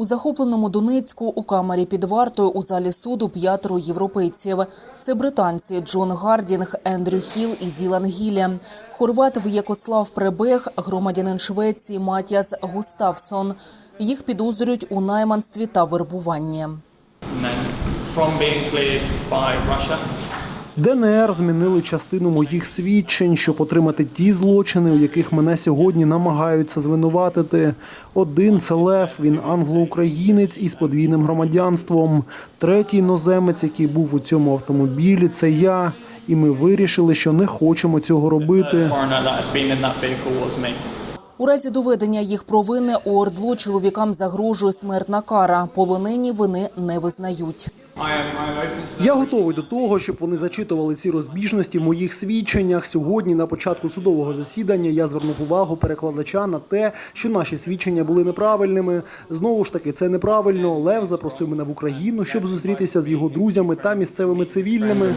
У захопленому Донецьку у камері під вартою у залі суду п'ятеро європейців. Це британці Джон Гардінг, Ендрю Хіл і Ділан Гілі. Хорват В'якослав Пребег, громадянин Швеції Матіас Густавсон. Їх підозрюють у найманстві та вербуванні. ДНР змінили частину моїх свідчень, щоб отримати ті злочини, у яких мене сьогодні намагаються звинуватити. Один це Лев, він англо-українець із подвійним громадянством. Третій іноземець, який був у цьому автомобілі, це я. І ми вирішили, що не хочемо цього робити. У разі доведення їх провини у Ордлу чоловікам загрожує смертна кара. Полонені вини не визнають. I am, I am open to Я готовий до того, щоб вони зачитували ці розбіжності в моїх свідченнях. Сьогодні, на початку судового засідання, я звернув увагу перекладача на те, що наші свідчення були неправильними. Знову ж таки, це неправильно. Лев запросив мене в Україну, щоб зустрітися з його друзями та місцевими цивільними.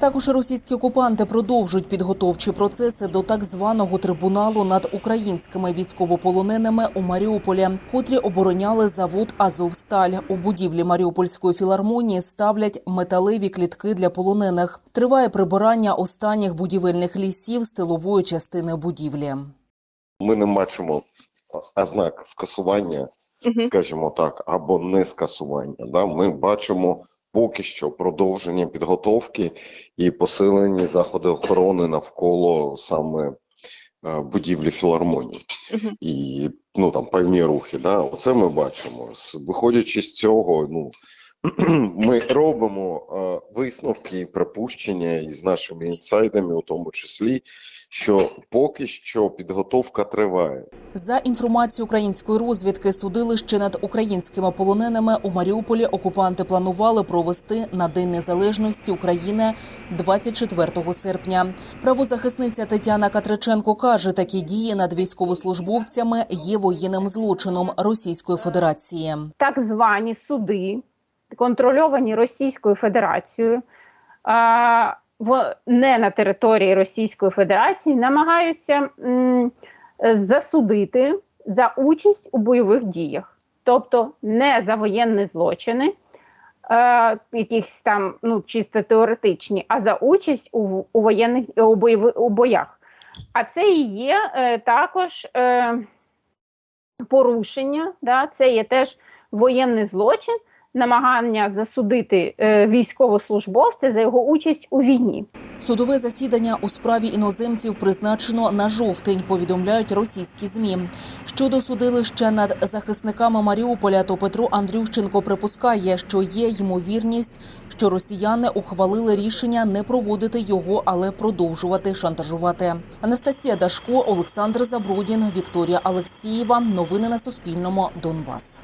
Також російські окупанти продовжують підготовчі процеси до так званого трибуналу над українськими військовополоненими у Маріуполі, котрі обороняли завод Азовсталь. У будівлі Маріупольської філармонії ставлять металеві клітки для полонених. Триває прибирання останніх будівельних лісів з тилової частини будівлі. ми не бачимо ознак скасування, скажімо так, або не скасування. Да? Ми бачимо поки що продовження підготовки і посилені заходи охорони навколо саме е, будівлі філармонії. І ну там певні рухи. Да? Оце ми бачимо. Виходячи з цього, ну. Ми робимо е, висновки і припущення із нашими інсайдами, у тому числі, що поки що підготовка триває. За інформацією української розвідки, судилище над українськими полоненими у Маріуполі окупанти планували провести на День Незалежності України 24 серпня. Правозахисниця Тетяна Катриченко каже, такі дії над військовослужбовцями є воєнним злочином Російської Федерації. так звані суди, контрольовані Російською Федерацією, не на території Російської Федерації, намагаються засудити за участь у бойових діях, тобто не за воєнні злочини. Якісь там ну чисто теоретичні, а за участь у, у воєнних у, бойових у боях. А це і є е, також е, порушення, да, це є теж воєнний злочин, намагання засудити е, військовослужбовця за його участь у війні. Судове засідання у справі іноземців призначено на жовтень. Повідомляють російські змі. Щодо судилища над захисниками Маріуполя, то Петро Андрющенко припускає, що є ймовірність, що росіяни ухвалили рішення не проводити його, але продовжувати шантажувати. Анастасія Дашко, Олександр Забродін, Вікторія Алексієва. Новини на Суспільному. Донбас.